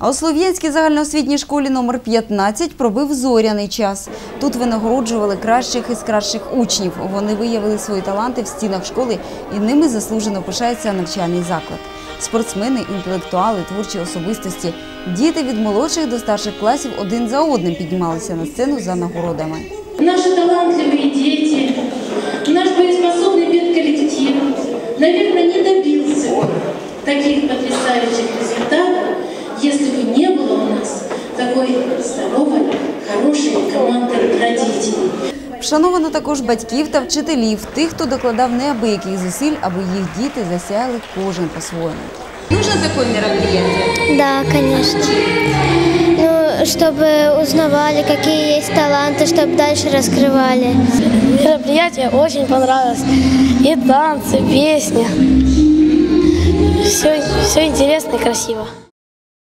А у Слов'янській загальноосвітній школі номер 15 пробив зоряний час. Тут винагороджували кращих із кращих учнів. Вони виявили свої таланти в стінах школи і ними заслужено пишається навчальний заклад. Спортсмени, інтелектуали, творчі особистості, діти від молодших до старших класів один за одним піднімалися на сцену за нагородами. Наши талантливые дети, наш боеспособный педколлектив, наверное, не добился таких если бы не было у нас такой здоровой, хорошей команды родителей. Вшановано також батьків та вчителів, тих, хто докладав неабияких зусиль, аби їх діти засяяли кожен по-своєму. Нужно такое мероприятие? Да, конечно. Ну, чтобы узнавали, какие есть таланты, чтобы дальше раскрывали. Мероприятие очень понравилось. И танцы, песни. Все, все интересно и красиво.